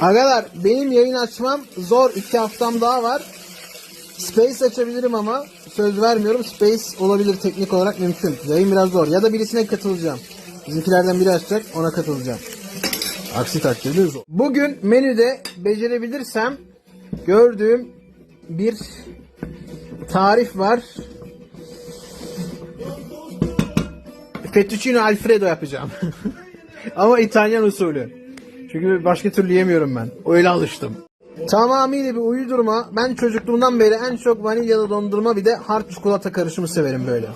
Agalar benim yayın açmam zor. iki haftam daha var. Space açabilirim ama söz vermiyorum. Space olabilir teknik olarak mümkün. Yayın biraz zor. Ya da birisine katılacağım. Bizimkilerden biri açacak ona katılacağım. Aksi takdirde zor. Bugün menüde becerebilirsem gördüğüm bir tarif var. Fettuccine Alfredo yapacağım. Ama İtalyan usulü. Çünkü başka türlü yemiyorum ben. Öyle alıştım. Tamamıyla bir uydurma. Ben çocukluğumdan beri en çok vanilyalı dondurma bir de hard çikolata karışımı severim böyle.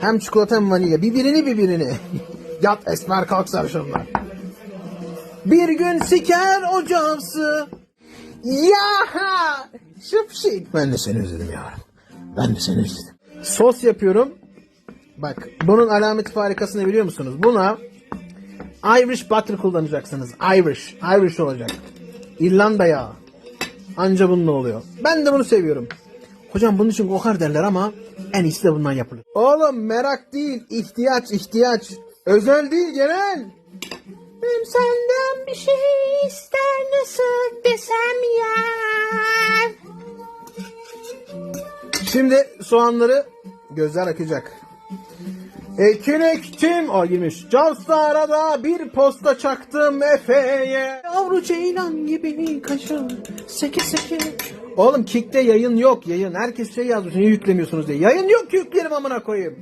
Hem çikolata hem vanilya. Birbirini birbirini. Yat esmer kalk sarışınlar. Bir gün siker ocağısı. Ya şıpşik. Ben de seni özledim yavrum. Ben de seni özledim. Sos yapıyorum. Bak bunun alameti farikasını biliyor musunuz? Buna Irish butter kullanacaksınız. Irish. Irish olacak. İrlanda yağı. Anca bununla oluyor. Ben de bunu seviyorum. Hocam bunun için kokar derler ama en iyisi de bundan yapılır. Oğlum merak değil, ihtiyaç ihtiyaç. Özel değil genel. Benim senden bir şey ister nasıl desem ya. Şimdi soğanları gözler akacak. Ekin ektim. Aa girmiş. Cavstara'da bir posta çaktım Efe'ye. Yavru ceylan gibi kaşın. Seke seke. Oğlum Kick'te yayın yok yayın. Herkes şey yazmış. Niye yüklemiyorsunuz diye. Yayın yok ki yüklerim amına koyayım.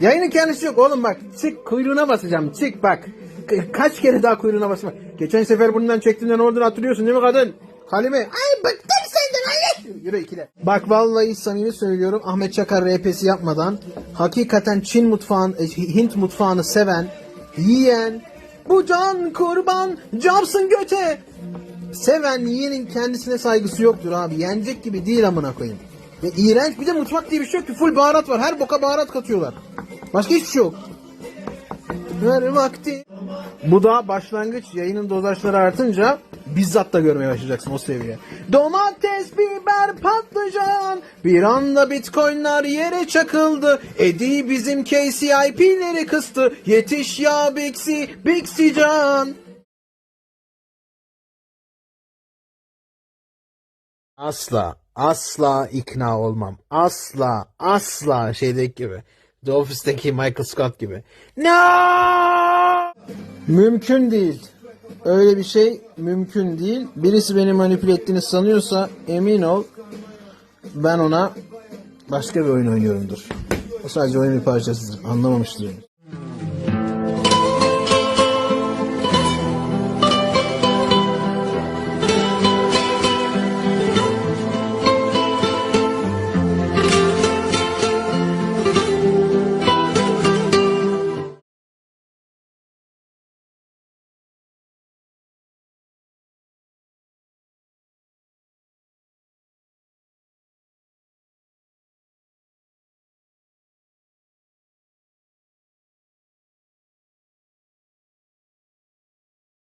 Yayının kendisi yok oğlum bak. Çık kuyruğuna basacağım. Çık bak. Ka- kaç kere daha kuyruğuna basma. Geçen sefer bundan çektiğimde ne olduğunu hatırlıyorsun değil mi kadın? Halime. Ay bıktım senden hayır. Yürü ikile. Bak vallahi samimi söylüyorum Ahmet Çakar RP'si yapmadan hakikaten Çin mutfağını, e, Hint mutfağını seven, yiyen, bu can kurban, camsın göte. Seven yiyenin kendisine saygısı yoktur abi. Yenecek gibi değil amına koyayım. Ve iğrenç bir de mutfak diye bir şey yok ki. Full baharat var. Her boka baharat katıyorlar. Başka hiçbir şey yok. Ver vakti. Bu da başlangıç yayının dozajları artınca bizzat da görmeye başlayacaksın o seviye. Domates, biber, patlıcan. Bir anda bitcoinler yere çakıldı. Edi bizim KCIP'leri kıstı. Yetiş ya Bixi, Bixi can. Asla, asla ikna olmam. Asla, asla şeydeki gibi. The Office'deki Michael Scott gibi. No! Mümkün değil. Öyle bir şey mümkün değil. Birisi beni manipüle ettiğini sanıyorsa emin ol ben ona başka bir oyun oynuyorumdur. O sadece oyun bir parçasıdır. Anlamamıştır.